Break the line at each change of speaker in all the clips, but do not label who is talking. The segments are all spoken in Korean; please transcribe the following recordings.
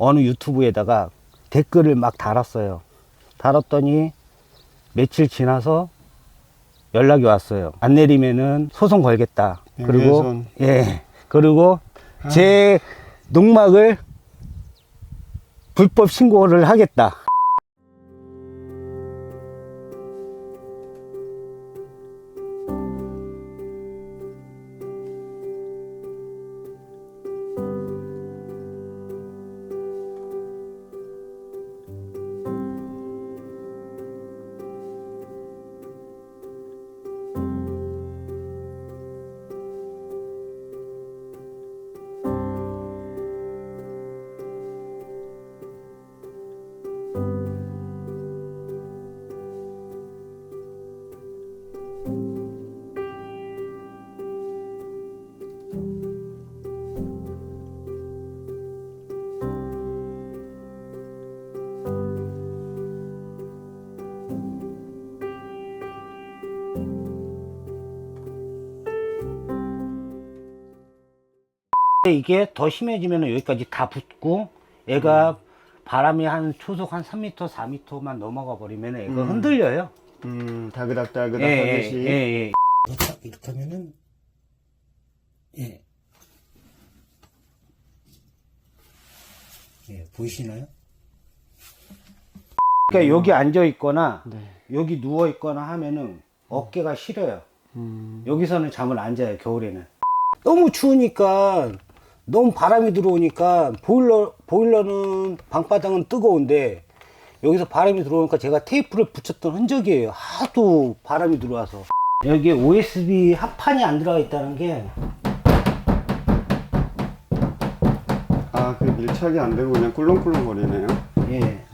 어느 유튜브에다가 댓글을 막 달았어요. 달았더니 며칠 지나서 연락이 왔어요. 안 내리면은 소송 걸겠다. 그리고
명예훼손.
예. 그리고 제 농막을 불법 신고를 하겠다. 근데 이게 더 심해지면 여기까지 다 붙고 애가 바람이 한 초속 한 3m, 4m만 넘어가 버리면 애가
음.
흔들려요.
음, 다그닥다그닥
예,
하듯이.
예, 예. 이렇게, 이렇게 하면은 예. 예, 보이시나요? 그러니까 여기 앉아 있거나
네.
여기 누워 있거나 하면은 어깨가 시려요.
음,
여기서는 잠을 안 자요 겨울에는 너무 추우니까 너무 바람이 들어오니까 보일러 보일러는 방바닥은 뜨거운데 여기서 바람이 들어오니까 제가 테이프를 붙였던 흔적이에요. 하도 바람이 들어와서. 여기 OSB 합판이 안 들어가 있다는 게.
아, 그 밀착이 안 되고 그냥 꿀렁꿀렁 거리네요.
예,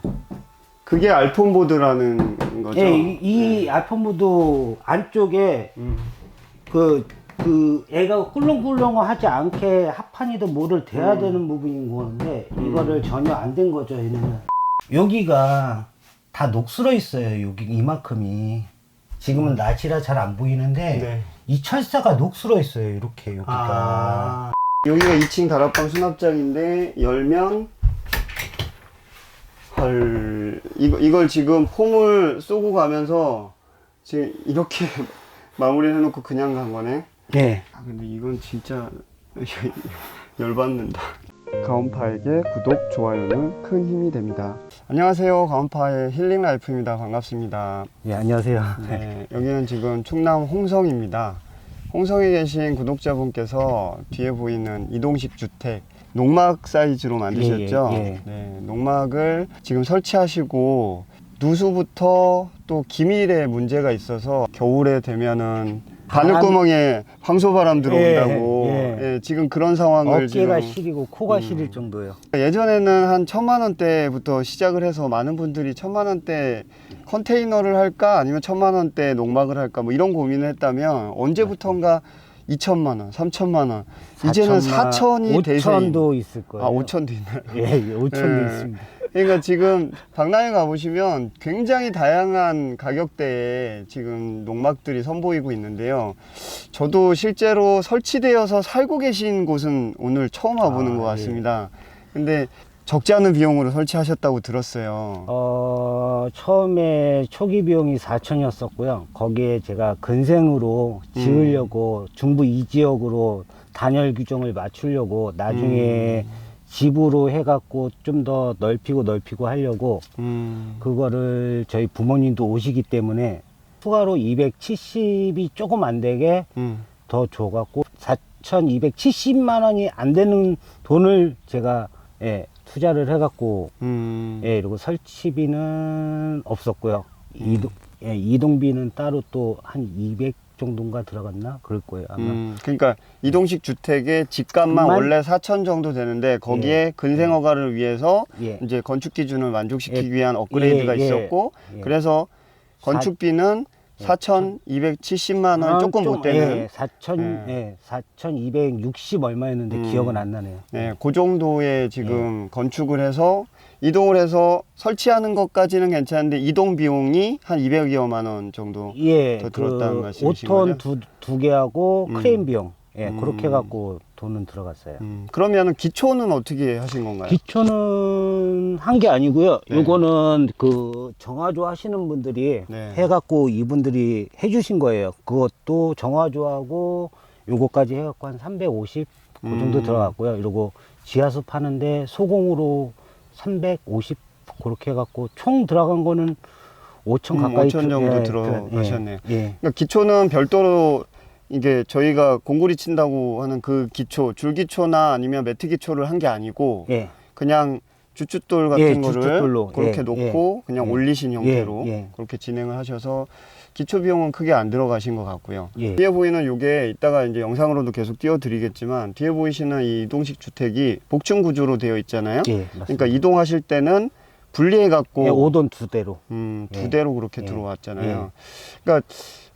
그게 알폰 보드라는 거죠?
예, 이, 이 알폰보드 안쪽에
음,
그, 그, 애가 꿀렁꿀렁하지 않게 합판이든 뭐를 대야
음.
되는 부분인 거는데, 이거를 전혀 안 된 거죠, 얘는. 여기가 다 녹슬어 있어요, 여기 이만큼이. 지금은 낮이라 잘 안 보이는데,
네.
이 철사가 녹슬어 있어요, 이렇게, 여기가.
아, 여기가 2층 다락방 수납장인데 열면 헐 이거 이걸 지금 폼을 쏘고 가면서 지금 이렇게 마무리해 놓고 그냥 간 거네.
예.
아 근데 이건 진짜 열받는다. 가온파에게 구독, 좋아요는 큰 힘이 됩니다. 안녕하세요. 가온파의 힐링 라이프입니다. 반갑습니다.
예, 안녕하세요.
네, 여기는 지금 충남 홍성입니다. 홍성에 계신 구독자분께서 뒤에 보이는 이동식 주택 농막 사이즈로 만드셨죠?
예, 예.
네, 농막을 지금 설치하시고 누수부터 또 기밀에 문제가 있어서 겨울에 되면은 바늘구멍에 황소바람 들어온다고
예, 예.
예, 지금 그런 상황을
어깨가
지금
시리고 코가
음.
시릴 정도예요.
예전에는 한 천만 원대부터 시작을 해서 많은 분들이 천만 원대 컨테이너를 할까 아니면 천만 원대 농막을 할까 뭐 이런 고민을 했다면 언제부턴가 2천만 원, 3천만 원, 이제는 4천이 대세.
5천도 있을 거예요.
아, 5천도 있나요?
예, 예, 5천도
예.
있습니다.
그러니까 지금 박람회 가보시면 굉장히 다양한 가격대에 지금 농막들이 선보이고 있는데요. 저도 실제로 설치되어서 살고 계신 곳은 오늘 처음 와보는
아,
것
예.
같습니다. 근데 적지 않은 비용으로 설치하셨다고 들었어요.
어, 처음에 초기 비용이 4천이었었고요. 거기에 제가 근생으로
음.
지으려고 중부 이 지역으로 단열 규정을 맞추려고 나중에
음.
집으로 해갖고 좀 더 넓히고 넓히고 하려고
음,
그거를 저희 부모님도 오시기 때문에 추가로 270이 조금 안 되게
음,
더 줘갖고 4,270만 원이 안 되는 돈을 제가 예, 투자를 해갖고
음.
예, 그리고 설치비는 없었고요. 이동, 예, 이동비는 따로 또 한 200 정도인가 들어갔나? 그럴 거예요, 아마.
음, 그러니까 이동식 주택의 집값만
만-
원래 4천 정도 되는데 거기에 근생 허가를 위해서
예.
이제 건축 기준을 만족시키기
예.
위한 업그레이드가
예, 예.
있었고
예.
그래서 건축비는
예.
4,270만 원
아,
조금
좀,
못 되는
예, 4,000,
예.
예, 4,260 얼마였는데
음.
기억은 안 나네요.
네, 그 정도의
예.
지금 건축을 해서 이동을 해서 설치하는 것까지는 괜찮은데 이동 비용이 한 200여만 원 정도.
예,
더 들었다는 말씀이신
5톤
거죠?
두, 두 개하고
음.
크레인 비용. 예,
음.
그렇게 해갖고 돈은 들어갔어요.
음, 그러면은 기초는 어떻게 하신 건가요?
기초는 한 게 아니고요.
네.
요거는 그 정화조 하시는 분들이
네.
해갖고 이분들이 해주신 거예요. 그것도 정화조하고 요거까지 해갖고 한 350 그 정도
음.
들어갔고요. 이러고 지하수 파는데 소공으로 350 그렇게 해갖고 총 들어간 거는 5천
음,
가까이
5천 정도
들-
들어가셨네요.
예, 예.
그러니까 기초는 별도로 이게 저희가 공구리 친다고 하는 그 기초, 줄기초나 아니면 매트 기초를 한 게 아니고
예.
그냥 주춧돌 같은
예,
거를
주춧돌로.
그렇게
예,
놓고 그냥
예.
올리신 형태로
예, 예.
그렇게 진행을 하셔서 기초 비용은 크게 안 들어가신 것 같고요.
예.
뒤에 보이는 요게 이따가 이제 영상으로도 계속 띄워드리겠지만 뒤에 보이시는 이 이동식 주택이 복층 구조로 되어 있잖아요.
예.
그러니까 이동하실 때는 분리해 갖고
예, 오돈 두 대로.
음, 두
예.
대로 그렇게
예.
들어왔잖아요. 그러니까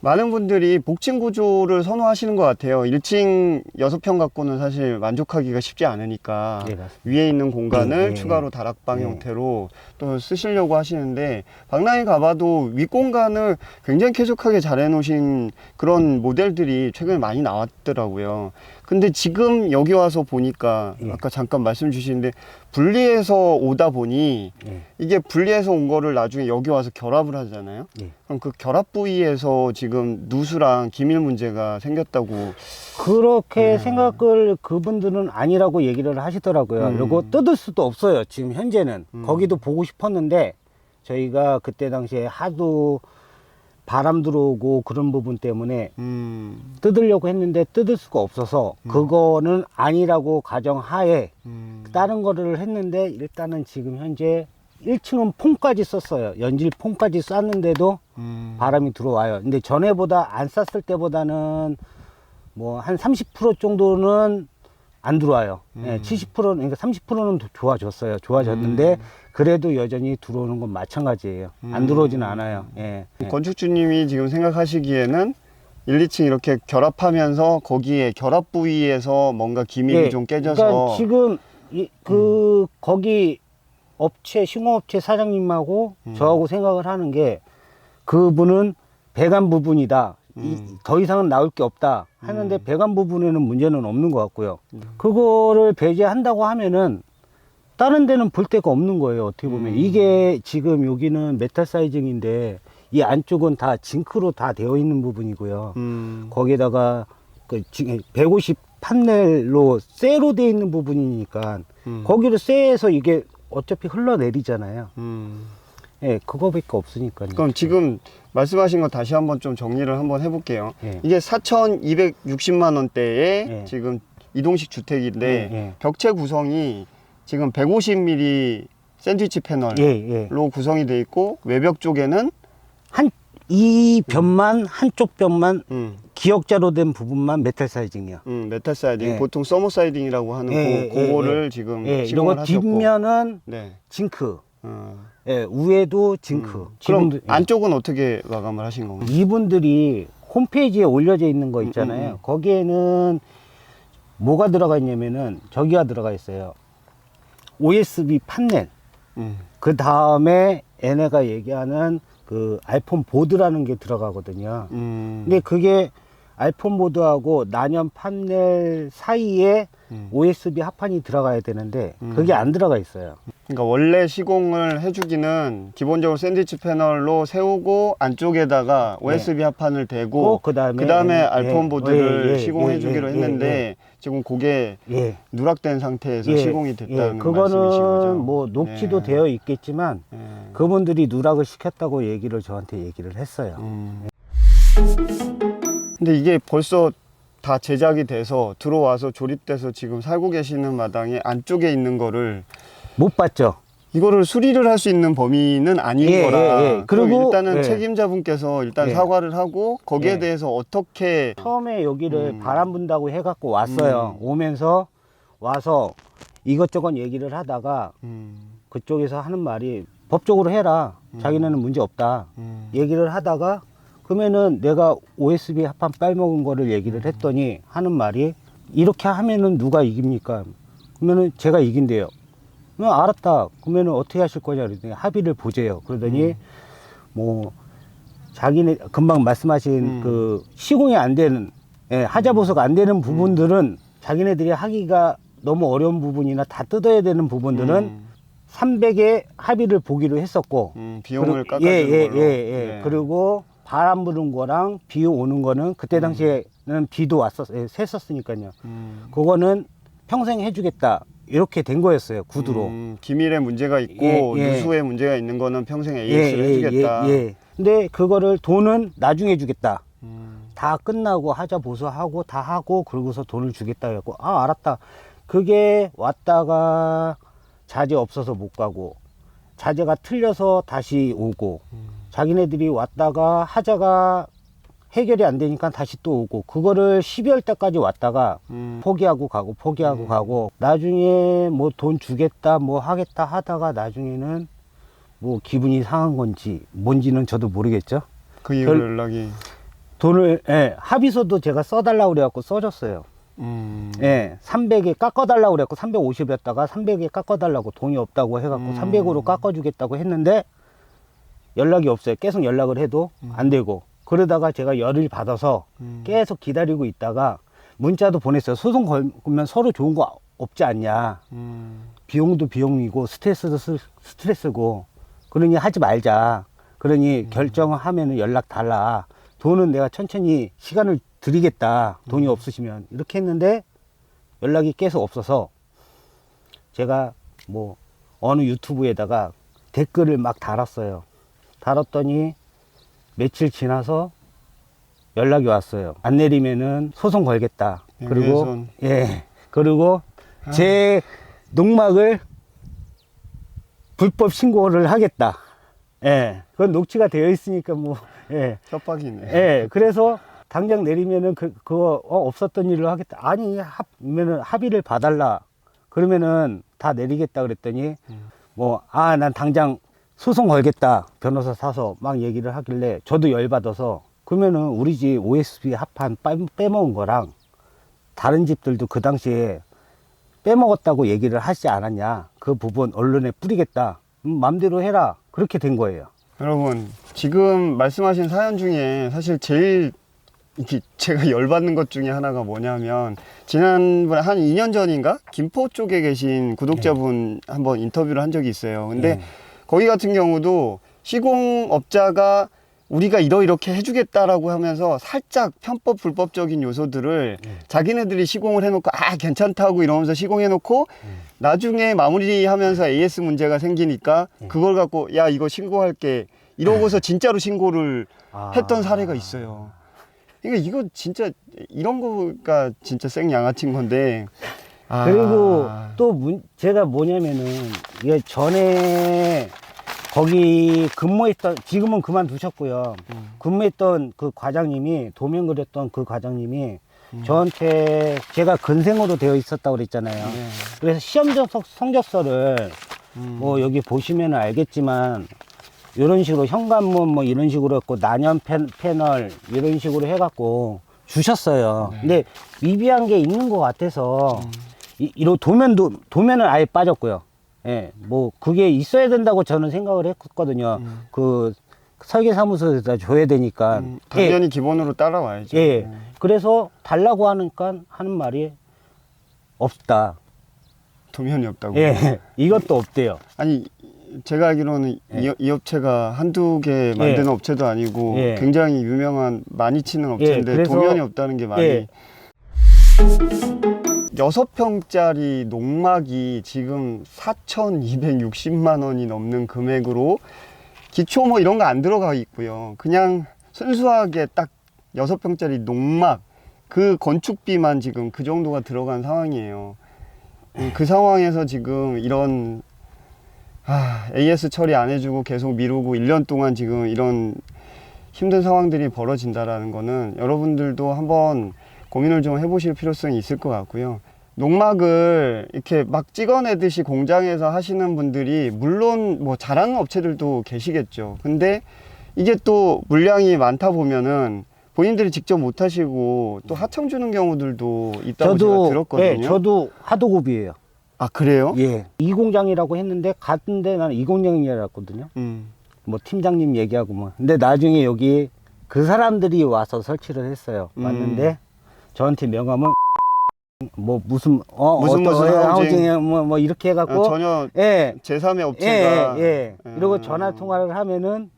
많은 분들이 복층 구조를 선호하시는 것 같아요. 1층 6평 갖고는 사실 만족하기가 쉽지 않으니까
예, 맞습니다.
위에 있는 공간을
예, 예,
추가로
예.
다락방
예.
형태로 또 쓰시려고 하시는데 방랑에 가봐도 윗공간을 굉장히 쾌적하게 잘 해놓으신 그런 모델들이 최근에 많이 나왔더라고요. 근데 지금 여기 와서 보니까
예.
아까 잠깐 말씀 주시는데 분리해서 오다 보니
예.
이게 분리해서 온 거를 나중에 여기 와서 결합을 하잖아요.
예.
그럼 그 결합 부위에서 지금 누수랑 기밀 문제가 생겼다고.
그렇게
음.
생각을 그분들은 아니라고 얘기를 하시더라고요.
음.
그리고 뜯을 수도 없어요. 지금 현재는
음.
거기도 보고 싶었는데 저희가 그때 당시에 하도 바람 들어오고 그런 부분 때문에
음,
뜯으려고 했는데 뜯을 수가 없어서 그거는 아니라고 가정하에
음,
다른 거를 했는데 일단은 지금 현재 1층은 폼까지 썼어요. 연질 폼까지 쐈는데도
음,
바람이 들어와요. 근데 전에보다 안 쌌을 때보다는 뭐 한 30% 정도는 안 들어와요. 예,
음.
70%는 그러니까 30%는 좋아졌어요. 좋아졌는데
음.
그래도 여전히 들어오는 건 마찬가지예요. 안
음.
들어오지는 않아요. 예. 예.
건축주님이 지금 생각하시기에는 1, 2층 이렇게 결합하면서 거기에 결합 부위에서 뭔가 기밀이
예,
좀 깨져서
그러니까 지금 이, 그 거기 업체 시공업체 사장님하고
음.
저하고 생각을 하는 게 그분은 배관 부분이다. 이-
음.
더 이상은 나올 게 없다 하는데
음.
배관 부분에는 문제는 없는 것 같고요.
음.
그거를 배제한다고 하면은 다른 데는 볼 데가 없는 거예요. 어떻게 보면
음.
이게 지금 여기는 메탈 사이징인데 이 안쪽은 다 징크로 다 되어 있는 부분이고요.
음,
거기에다가 그 150 판넬로 쇠로 되어 있는 부분이니까
음,
거기를 쇠에서 이게 어차피 흘러내리잖아요.
음.
예, 그거밖에 없으니까요.
그럼 지금 말씀하신 거 다시 한번 좀 정리를 한번 해볼게요.
예.
이게 4,260만 원대의
예.
지금 이동식 주택인데
예, 예.
벽체 구성이 지금 150mm 샌드위치 패널로
예, 예.
구성이 돼 있고 외벽 쪽에는
한이 변만 한쪽 변만
음,
기역자로 된 부분만 메탈 사이징이요.
음, 메탈 사이딩
예.
보통 서머 사이딩이라고 하는
예,
그,
예,
그거를
예.
지금
예,
시공을 하셨고
뒷면은
네.
징크,
어,
예, 위에도 징크.
음. 그럼
지금도- 예.
안쪽은 어떻게 마감을 하신 건가요?
이분들이 홈페이지에 올려져 있는 거 있잖아요.
음, 음, 음.
거기에는 뭐가 들어가 있냐면은 저기가 들어가 있어요. OSB 판넬.
음,
그 다음에 얘네가 얘기하는 그 아이폰 보드라는 게 들어가거든요.
음,
근데 그게 아이폰 보드하고 난연 판넬 사이에
음.
OSB 합판이 들어가야 되는데
음.
그게 안 들어가 있어요.
그러니까 원래 시공을 해주기는 기본적으로 샌드위치 패널로 세우고 안쪽에다가 OSB 합판을 대고
꼭 그다음에
그다음에
예,
알폰
예,
보드를
예, 예,
시공해주기로
예, 예,
했는데 지금 그게
예.
누락된 상태에서
예,
시공이 됐다는
예,
말씀이신
그거는
거죠.
뭐 녹지도
예.
되어 있겠지만
예.
그분들이 누락을 시켰다고 얘기를 저한테 얘기를 했어요.
음. 근데 이게 벌써 다 제작이 돼서 들어와서 조립돼서 지금 살고 계시는 마당에 안쪽에 있는 거를
못 봤죠?
이거를 수리를 할 수 있는 범위는 아닌
예,
거라.
예, 예.
그리고 일단은
예.
책임자분께서 일단
예.
사과를 하고 거기에
예.
대해서 어떻게
처음에 여기를
음.
바람 분다고 해갖고 왔어요. 오면서 와서 이것저것 얘기를 하다가
음,
그쪽에서 하는 말이 법적으로 해라. 자기네는 문제 없다.
음,
얘기를 하다가 그러면은 내가 OSB 합판 빨먹은 거를 얘기를 했더니 하는 말이 이렇게 하면은 누가 이깁니까? 그러면은 제가 이긴대요. 그러면 알았다. 그러면은 어떻게 하실 거냐 그랬더니 합의를 보재요. 그러더니 뭐 자기네 금방 말씀하신
음.
그 시공이 안 되는 예, 하자 보수가 안 되는 부분들은 자기네들이 하기가 너무 어려운 부분이나 다 뜯어야 되는 부분들은
음,
300에 합의를 보기로 했었고
음, 비용을 깎아주는
예, 예,
걸로.
예, 예.
네.
그리고 바람 부는 거랑 비 오는 거는 그때
음.
당시에는 비도 왔었, 예, 샜었으니까요.
음,
그거는 평생 해주겠다. 이렇게 된 거였어요, 구두로.
음, 기밀에 문제가 있고
예, 예.
누수에 문제가 있는 거는 평생 AS를 해주겠다.
예, 예. 근데 그거를 돈은 나중에 주겠다.
음,
다 끝나고 하자 보수하고 다 하고 그러고서 돈을 주겠다 해갖고 아 알았다. 그게 왔다가 자재 없어서 못 가고 자재가 틀려서 다시 오고
음.
자기네들이 왔다가 하자가 해결이 안 되니까 다시 또 오고 그거를 12월 달까지 왔다가
음,
포기하고 가고 포기하고
음.
가고 나중에 뭐 돈 주겠다 뭐 하겠다 하다가 나중에는 뭐 기분이 상한 건지 뭔지는 저도 모르겠죠.
그 이후로
별-
연락이.
돈을 예, 합의서도 제가 써달라고 그래갖고 써줬어요.
음,
예, 300에 깎아달라고 그랬고 350이었다가 300에 깎아달라고 돈이 없다고 해갖고
음.
300으로 깎아주겠다고 했는데 연락이 없어요. 계속 연락을 해도 안 되고 그러다가 제가 열을 받아서
음.
계속 기다리고 있다가 문자도 보냈어요. 소송 걸면 서로 좋은 거 없지 않냐.
음,
비용도 비용이고 스트레스도 스- 스트레스고 그러니 하지 말자. 그러니
음.
결정을 하면은 연락 달라. 돈은 내가 천천히 시간을 드리겠다. 돈이
음.
없으시면 이렇게 했는데 연락이 계속 없어서 제가 뭐 어느 유튜브에다가 댓글을 막 달았어요. 달았더니 며칠 지나서 연락이 왔어요. 안 내리면은 소송 걸겠다. 그리고
명예훼손.
예 그리고
아.
제 농막을 불법 신고를 하겠다. 예, 그건 녹취가 되어 있으니까 뭐, 예,
협박이네.
예, 그래서 당장 내리면은 그, 그거 어, 없었던 일로 하겠다. 아니, 합면은 합의를 봐달라. 그러면은 다 내리겠다 그랬더니
음.
뭐, 아, 난 당장 소송 걸겠다. 변호사 사서 막 얘기를 하길래 저도 열받아서 그러면은 우리 집 OSB 합판 빠- 빼먹은 거랑 다른 집들도 그 당시에 빼먹었다고 얘기를 하지 않았냐. 그 부분 언론에 뿌리겠다. 음, 맘대로 해라. 그렇게 된 거예요.
여러분 지금 말씀하신 사연 중에 사실 제일 제가 열받는 것 중에 하나가 뭐냐면 지난번에 한 2년 전인가 김포 쪽에 계신 구독자분 한번 인터뷰를 한 적이 있어요. 근데
네.
거기 같은 경우도 시공업자가 우리가 이러이렇게 해주겠다라고 하면서 살짝 편법 불법적인 요소들을
네.
자기네들이 시공을 해놓고 아 괜찮다고 이러면서 시공해놓고 나중에 마무리하면서 AS 문제가 생기니까
네.
그걸 갖고 야 이거 신고할게 이러고서 진짜로 신고를
아.
했던 사례가 있어요. 그러니까 이거 진짜 이런 거가 진짜 생 양아치인 건데. 아.
그리고 또 문, 제가 뭐냐면은 이게 전에 거기 근무했던 지금은 그만두셨고요.
음.
근무했던 그 과장님이 도면 그렸던 그 과장님이
음.
저한테 제가 근생으로 되어 있었다고 그랬잖아요.
네.
그래서 시험 접속 성적서를
음.
뭐 여기 보시면 알겠지만 이런 식으로 현관문 뭐 이런 식으로 했고 난연 팬, 패널 이런 식으로 해갖고 주셨어요. 근데 미비한 게 있는 것 같아서 이, 이런 도면 도 도면은 아예 빠졌고요. 예, 뭐 그게 있어야 된다고 저는 생각을 했거든요.
음.
그 설계 사무소에다 줘야 되니까.
음,
예,
당연히 기본으로 따라와야죠.
예.
네.
그래서 달라고 하니까 하는 말이 없다.
도면이 없다고.
예, 이것도 없대요.
아니 제가 알기로는
예.
이, 이 업체가 한두 개 만드는 업체도 아니고
예.
굉장히 유명한 많이 치는 업체인데
그래서-
도면이 없다는 게 말이
예.
여섯 평짜리 농막이 지금 4,260만 원이 넘는 금액으로 기초 뭐 이런 거 안 들어가 있고요. 그냥 순수하게 딱 여섯 평짜리 농막 그 건축비만 지금 그 정도가 들어간 상황이에요. 음, 그 상황에서 지금 이런 아, AS 처리 안 해주고 계속 미루고 1년 동안 지금 이런 힘든 상황들이 벌어진다라는 거는 여러분들도 한번 고민을 좀 해보실 필요성이 있을 것 같고요. 농막을 이렇게 막 찍어내듯이 공장에서 하시는 분들이 물론 뭐 잘하는 업체들도 계시겠죠. 근데 이게 또 물량이 많다 보면은 본인들이 직접 못 하시고 또 하청 주는 경우들도 있다고 제가 들었거든요.
예, 저도 하도급이에요.
아 그래요?
예. 이 공장이라고 했는데 갔는데 나는 이 공장이라 알았거든요.
음.
뭐 팀장님 얘기하고 뭐. 근데 나중에 여기 그 사람들이 와서 설치를 했어요.
음.
왔는데 저한테 명함은 뭐 무슨 어
무슨
어떤
무슨
어,
하우징.
뭐, 뭐 이렇게 해갖고
아, 전혀
예
제3의
예,
업체가
예, 예. 이러고
음.
전화 통화를 하면은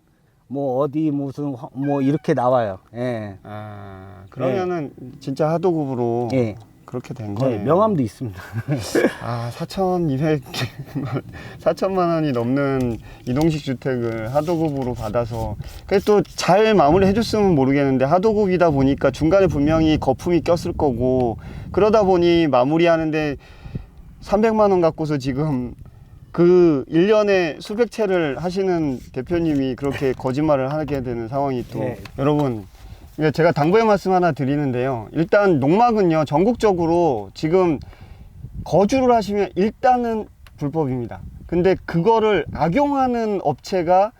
뭐 어디 무슨 화- 뭐 이렇게 나와요. 예.
아, 그러면은 진짜 하도급으로
예.
그렇게 된
예,
거예요.
명함도 있습니다.
아, 4,200, 4천만 원이 넘는 이동식 주택을 하도급으로 받아서 그래도 또잘 마무리 해줬으면 모르겠는데 하도급이다 보니까 중간에 분명히 거품이 꼈을 거고 그러다 보니 마무리하는데 300만 원 갖고서 지금 그 1년에 수백 채를 하시는 대표님이 그렇게 거짓말을 하게 되는 상황이 또
네.
여러분 이게 제가 당부의 말씀 하나 드리는데요. 일단 농막은요 전국적으로 지금 거주를 하시면 일단은 불법입니다. 근데 그거를 악용하는 업체가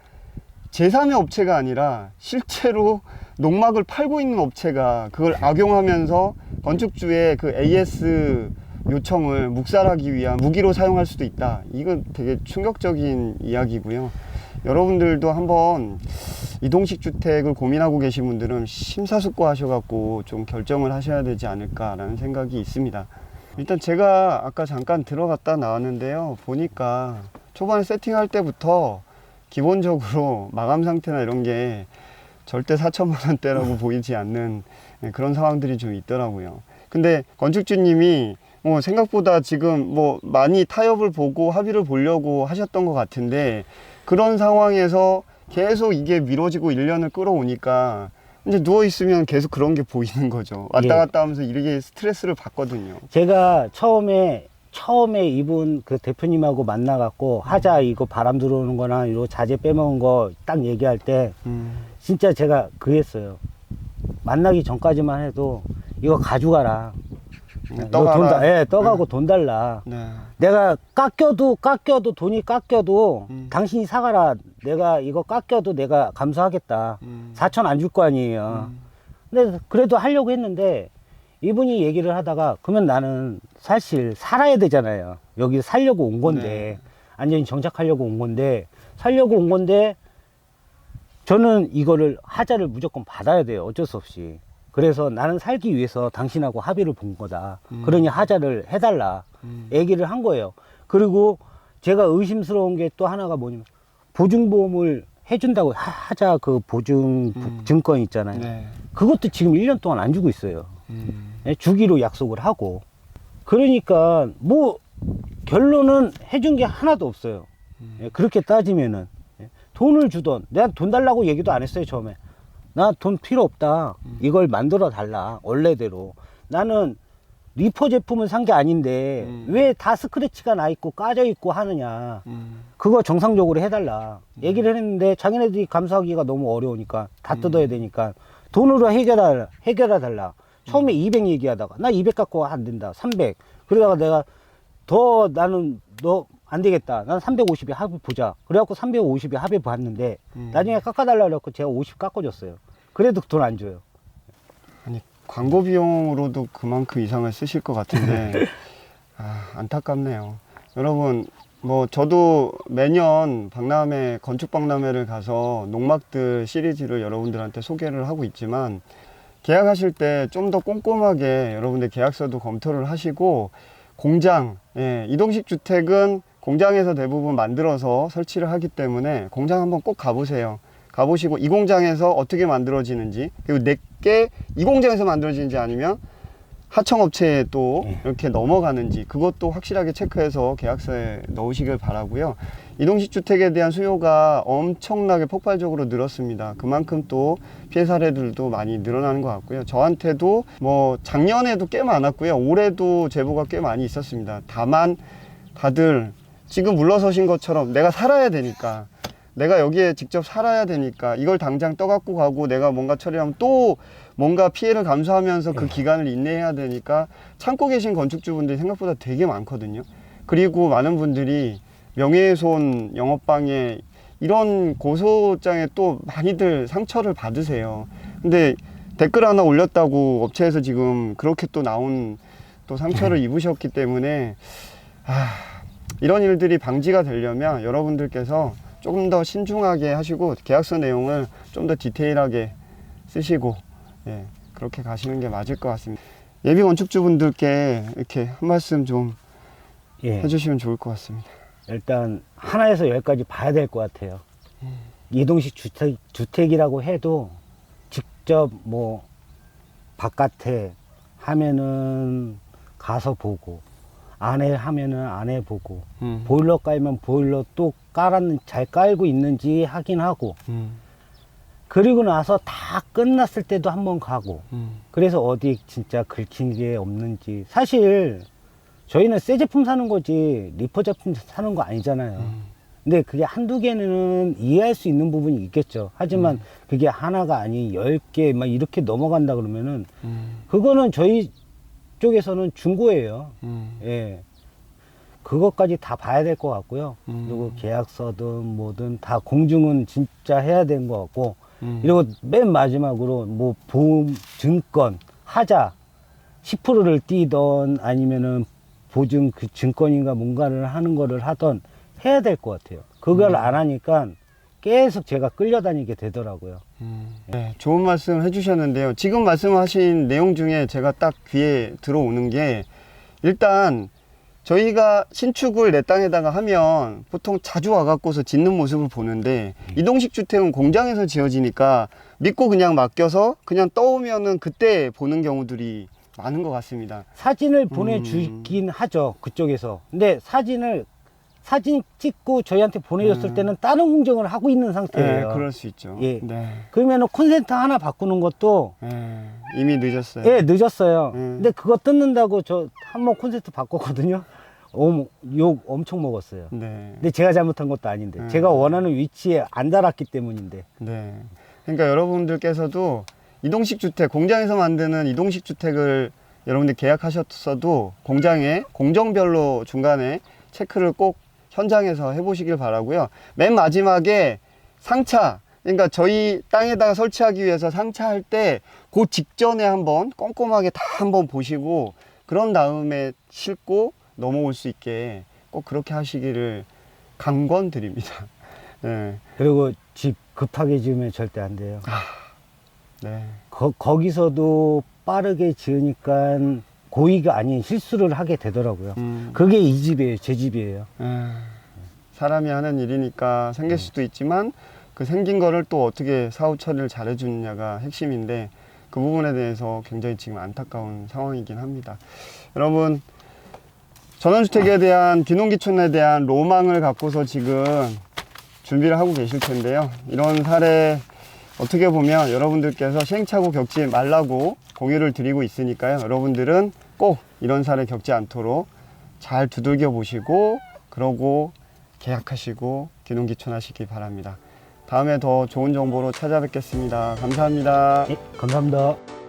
제3의 업체가 아니라 실제로 농막을 팔고 있는 업체가 그걸 악용하면서 건축주의 그 AS 요청을 묵살하기 위한 무기로 사용할 수도 있다. 이건 되게 충격적인 이야기고요. 여러분들도 한번 이동식 주택을 고민하고 계신 분들은 심사숙고 하셔갖고 좀 결정을 하셔야 되지 않을까라는 생각이 있습니다. 일단 제가 아까 잠깐 들어갔다 나왔는데요. 보니까 초반에 세팅할 때부터 기본적으로 마감 상태나 이런 게 절대 4천만 원대라고 보이지 않는 예, 그런 상황들이 좀 있더라고요. 근데 건축주님이 뭐 생각보다 지금 뭐 많이 타협을 보고 합의를 보려고 하셨던 것 같은데 그런 상황에서 계속 이게 미뤄지고 1년을 끌어오니까 이제 누워 있으면 계속 그런 게 보이는 거죠. 왔다
예.
갔다 하면서 이렇게 스트레스를 받거든요.
제가 처음에 처음에 이분 그 대표님하고 만나갖고 하자 이거 바람 들어오는 거나 이거 자재 빼먹은 거 딱 얘기할 때
음.
진짜 제가 그랬어요. 만나기 전까지만 해도 이거 가져가라.
떠가라.
돈 다, 예, 떠가고 돈 달라.
네.
내가 깎여도 깎여도 돈이 깎여도
음.
당신이 사가라. 내가 이거 깎여도 내가 감수하겠다.
음.
4천 안줄 거 아니에요.
음.
근데 그래도 하려고 했는데 이분이 얘기를 하다가 그러면 나는 사실 살아야 되잖아요. 여기 살려고 온 건데
네.
완전히 정착하려고 온 건데 살려고 온 건데 저는 이거를 하자를 무조건 받아야 돼요. 어쩔 수 없이. 그래서 나는 살기 위해서 당신하고 합의를 본 거다.
음.
그러니 하자를 해달라.
음.
얘기를 한 거예요. 그리고 제가 의심스러운 게 또 하나가 뭐냐면 보증보험을 해준다고 하- 하자 그 보증
음.
증권 있잖아요.
네.
그것도 지금 1년 동안 안 주고 있어요.
음.
예, 주기로 약속을 하고. 그러니까 뭐 결론은 해준 게 하나도 없어요.
음.
예, 그렇게 따지면은 예, 돈을 주던 내가 돈 달라고 얘기도 안 했어요 처음에. 나 돈 필요 없다.
음.
이걸 만들어 달라 원래대로. 나는 리퍼 제품을 산게 아닌데
음.
왜 다 스크래치가 나 있고 까져 있고 하느냐.
음.
그거 정상적으로 해달라. 얘기를 했는데 자기네들이 감수하기가 너무 어려우니까 다
음.
뜯어야 되니까 돈으로 해결해, 해결해 달라. 처음에 200 얘기하다가 나 200 갖고 안 된다. 300. 그러다가 내가 더 나는 너 안 되겠다. 난 350에 합의 보자. 그래갖고 350에 합의 봤는데
음.
나중에 깎아달라 그래갖고 제가 50 깎아줬어요. 그래도 돈 안 줘요.
아니 광고 비용으로도 그만큼 이상을 쓰실 것 같은데 아, 안타깝네요. 여러분 뭐 저도 매년 박람회 건축 박람회를 가서 농막들 시리즈를 여러분들한테 소개를 하고 있지만 계약하실 때 좀 더 꼼꼼하게 여러분들 계약서도 검토를 하시고 공장 예, 이동식 주택은 공장에서 대부분 만들어서 설치를 하기 때문에 공장 한번 꼭 가보세요. 가보시고 이 공장에서 어떻게 만들어지는지 그리고 내게 이 공장에서 만들어지는지 아니면 하청업체에 또
예.
이렇게 넘어가는지 그것도 확실하게 체크해서 계약서에 넣으시길 바라고요. 이동식 주택에 대한 수요가 엄청나게 폭발적으로 늘었습니다. 그만큼 또 피해 사례들도 많이 늘어나는 것 같고요. 저한테도 뭐 작년에도 꽤 많았고요. 올해도 제보가 꽤 많이 있었습니다. 다만 다들 지금 물러서신 것처럼 내가 살아야 되니까 내가 여기에 직접 살아야 되니까 이걸 당장 떠갖고 가고 내가 뭔가 처리하면 또 뭔가 피해를 감수하면서 그 기간을 인내해야 되니까 참고 계신 건축주분들이 생각보다 되게 많거든요. 그리고 많은 분들이 명예훼손 영업방해 이런 고소장에 또 많이들 상처를 받으세요. 근데 댓글 하나 올렸다고 업체에서 지금 그렇게 또 나온 또 상처를 입으셨기 때문에 아, 이런 일들이 방지가 되려면 여러분들께서 조금 더 신중하게 하시고 계약서 내용을 좀 더 디테일하게 쓰시고 예, 그렇게 가시는 게 맞을 것 같습니다. 예비 건축주분들께 이렇게 한 말씀 좀
예.
해주시면 좋을 것 같습니다.
일단 하나에서 열까지 봐야 될 것 같아요. 이동식 주택, 주택이라고 해도 직접 뭐 바깥에 하면은 가서 보고 안에 하면은 안에 보고
음.
보일러 깔면 보일러 또 깔았는 잘 깔고 있는지 확인하고
음.
그리고 나서 다 끝났을 때도 한번 가고
음.
그래서 어디 진짜 긁힌 게 없는지 사실 저희는 새 제품 사는 거지 리퍼 제품 사는 거 아니잖아요.
음.
근데 그게 한두 개는 이해할 수 있는 부분이 있겠죠. 하지만 그게 하나가 아니 열개 막 이렇게 넘어간다 그러면은
음.
그거는 저희 쪽에서는 중고예요.
음.
예. 그것까지 다 봐야 될 것 같고요.
음.
그리고 계약서든 뭐든 다 공증은 진짜 해야 되는 것 같고
음.
그리고 맨 마지막으로 뭐 보험 증권 하자 10%를 띄던 아니면은 보증 그 증권인가 뭔가를 하는 거를 하던 해야 될 것 같아요. 그걸 안 하니까 계속 제가 끌려다니게 되더라고요.
네, 좋은 말씀 해주셨는데요. 지금 말씀하신 내용 중에 제가 딱 귀에 들어오는 게 일단 저희가 신축을 내 땅에다가 하면 보통 자주 와갖고서 짓는 모습을 보는데 이동식 주택은 공장에서 지어지니까 믿고 그냥 맡겨서 그냥 떠오면은 그때 보는 경우들이 많은 것 같습니다.
사진을 보내주긴 하죠 그쪽에서. 근데 사진을 사진 찍고 저희한테 보내줬을
음.
때는 다른 공정을 하고 있는
네,
상태예요.
그럴 수 있죠.
예.
네.
그러면은 콘센트 하나 바꾸는 것도
네, 이미 늦었어요.
예 늦었어요.
음.
근데 그거 뜯는다고 저 한 번 콘센트 바꿨거든요. 어머, 욕 엄청 먹었어요.
네.
근데 제가 잘못한 것도 아닌데
음.
제가 원하는 위치에 안 달았기 때문인데
네. 그러니까 여러분들께서도 이동식 주택, 공장에서 만드는 이동식 주택을 여러분들 계약하셨어도 공장에 공정별로 중간에 체크를 꼭 현장에서 해보시길 바라고요. 맨 마지막에 상차, 그러니까 저희 땅에다가 설치하기 위해서 상차할 때 그 직전에 한번 꼼꼼하게 다 한번 보시고 그런 다음에 싣고 넘어올 수 있게 꼭 그렇게 하시기를 강권드립니다. 네.
그리고 집 급하게 지으면 절대 안 돼요.
네.
거, 거기서도 빠르게 지으니까 고의가 아닌 실수를 하게 되더라고요.
음.
그게 이 집이에요, 제 집이에요.
에, 사람이 하는 일이니까 생길 수도 있지만 그 생긴 거를 또 어떻게 사후 처리를 잘 해주느냐가 핵심인데 그 부분에 대해서 굉장히 지금 안타까운 상황이긴 합니다. 여러분 전원주택에 대한 귀농귀촌에 대한 로망을 갖고서 지금 준비를 하고 계실 텐데요. 이런 사례 어떻게 보면 여러분들께서 시행착오 겪지 말라고 공유를 드리고 있으니까요. 여러분들은 꼭 이런 사례 겪지 않도록 잘 두들겨 보시고 그러고 계약하시고 귀농귀촌 하시기 바랍니다. 다음에 더 좋은 정보로 찾아뵙겠습니다. 감사합니다.
예, 감사합니다.